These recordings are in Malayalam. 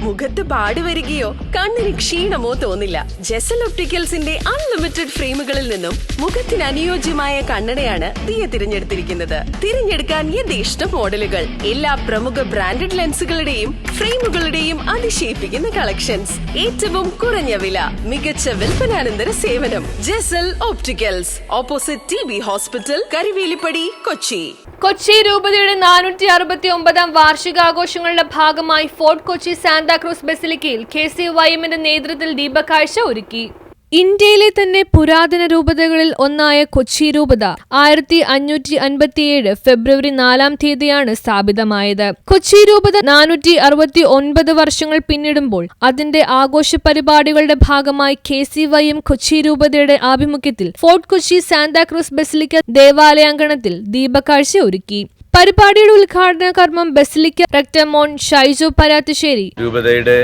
മുഖത്ത് പാടി വരികയോ കണ്ണിന് ക്ഷീണമോ തോന്നില്ല. ജെസൽ ഒപ്റ്റിക്കൽസിന്റെ അൺലിമിറ്റഡ് ഫ്രെയിമുകളിൽ നിന്നും മുഖത്തിന് അനുയോജ്യമായ കണ്ണടയാണ് ദിയ തിരഞ്ഞെടുത്തിരിക്കുന്നത്. തിരഞ്ഞെടുക്കാൻ യഥേഷ്ട മോഡലുകൾ. എല്ലാ പ്രമുഖ ബ്രാൻഡഡ് ലെൻസുകളുടെയും ഫ്രെയിമുകളുടെയും അതിശയിപ്പിക്കുന്ന കളക്ഷൻസ്. ഏറ്റവും കുറഞ്ഞ വില മികച്ച വിൽപ്പനാനന്തര സേവനം. Jesal opticals opposite T B hospital Karivelippady Kochi. Kochi രൂപതയുടെ നാനൂറ്റി അറുപത്തി ഒമ്പതാം വാർഷികാഘോഷങ്ങളുടെ ഭാഗമായി ഫോർട്ട് കൊച്ചി സാന്താക്രൂസ് ബസിലിക്കയിൽ കെ സി വൈ എമ്മിന്റെ നേതൃത്വത്തിൽ ദീപക്കാഴ്ച ഒരുക്കി. ഇന്ത്യയിലെ തന്നെ പുരാതന രൂപതകളിൽ ഒന്നായ കൊച്ചി രൂപത ആയിരത്തി അഞ്ഞൂറ്റി അൻപത്തിയേഴ് ഫെബ്രുവരി നാലാം തീയതിയാണ് സ്ഥാപിതമായത്. കൊച്ചി രൂപത നാനൂറ്റി അറുപത്തി ഒൻപത് വർഷങ്ങൾ പിന്നിടുമ്പോൾ അതിന്റെ ആഘോഷ പരിപാടികളുടെ ഭാഗമായി K C Y M Kochi രൂപതയുടെ ആഭിമുഖ്യത്തിൽ fort Kochi Santa Cruz basilica ദേവാലയാങ്കണത്തിൽ ദീപക്കാഴ്ച ഒരുക്കി. പരിപാടിയുടെ ഉദ്ഘാടന കർമ്മം ബസിലിക്ക റക്ടമോൺ ഷൈജു പരാത്തിശ്ശേരി രൂപതയുടെ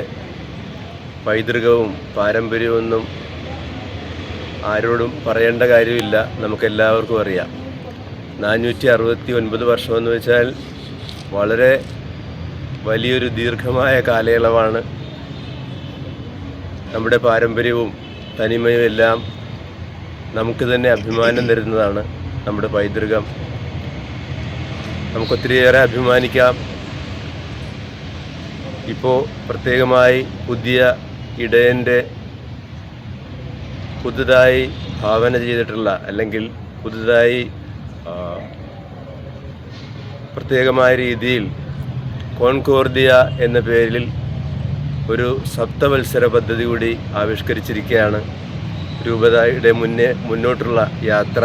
പൈതൃകവും പാരമ്പര്യമൊന്നും ആരോടും പറയേണ്ട കാര്യമില്ല. നമുക്കെല്ലാവർക്കും അറിയാം. നാനൂറ്റി അറുപത്തി ഒൻപത് വർഷമെന്ന് വെച്ചാൽ വളരെ വലിയൊരു ദീർഘമായ കാലയളവാണ്. നമ്മുടെ പാരമ്പര്യവും തനിമയും എല്ലാം നമുക്ക് തന്നെ അഭിമാനം തരുന്നതാണ് നമ്മുടെ പൈതൃകം. നമുക്കൊത്തിരിയേറെ അഭിമാനിക്കാം. ഇപ്പോൾ പ്രത്യേകമായി പുതിയ ഇടയന്റെ പുതുതായി ഭാവന ചെയ്തിട്ടുള്ള അല്ലെങ്കിൽ പുതുതായി പ്രത്യേകമായ രീതിയിൽ കോൺകോർദിയ എന്ന പേരിൽ ഒരു സപ്തവത്സര പദ്ധതി കൂടി ആവിഷ്കരിച്ചിരിക്കുകയാണ്. രൂപതയുടെ മുന്നേ മുന്നോട്ടുള്ള യാത്ര.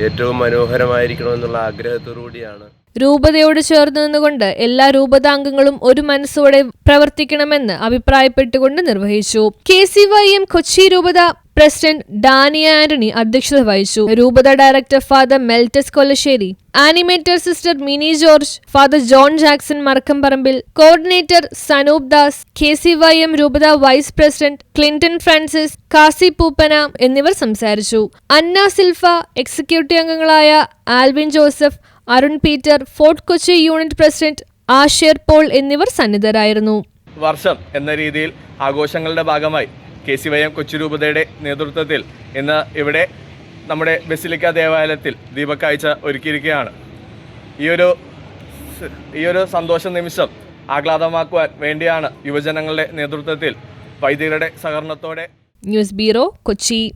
ഏറ്റവും മനോഹരമായിരിക്കണമെന്നുള്ള ആഗ്രഹത്തോടുകൂടിയാണ്. രൂപതയോട് ചേർന്ന് നിന്നുകൊണ്ട് എല്ലാ രൂപതാംഗങ്ങളും ഒരു മനസ്സോടെ പ്രവർത്തിക്കണമെന്ന് അഭിപ്രായപ്പെട്ടുകൊണ്ട് നിർവഹിച്ചു. K C Y M Kochi രൂപത പ്രസിഡന്റ് ഡാനി ആന്റണി അധ്യക്ഷത വഹിച്ചു. രൂപത director father Meltus Kolassery. Animator sister Mini George father John Jackson Marakkamparambil. Coordinator Sanoop Das K C Y M രൂപത vice president Clinton Francis Kasi Pooppana എന്നിവർ സംസാരിച്ചു. അന്ന സിൽഫ എക്സിക്യൂട്ടീവ് അംഗങ്ങളായ Alvin Joseph Arun Peter fort Kochi unit president Ashir Paul എന്നിവർ സന്നിധരായിരുന്നു. വർഷം എന്ന രീതിയിൽ ആഘോഷങ്ങളുടെ ഭാഗമായി കെ സി വൈ എം കൊച്ചുരൂപതയുടെ നേതൃത്വത്തിൽ ഇന്ന് ഇവിടെ നമ്മുടെ ബസിലിക്ക ദേവാലയത്തിൽ ദീപക്കാഴ്ച ഒരുക്കിയിരിക്കുകയാണ്. ഈയൊരു ഈയൊരു സന്തോഷ നിമിഷം ആഹ്ലാദമാക്കുവാൻ വേണ്ടിയാണ് യുവജനങ്ങളുടെ നേതൃത്വത്തിൽ വൈദികരുടെ സഹകരണത്തോടെ ന്യൂസ് ബ്യൂറോ കൊച്ചി.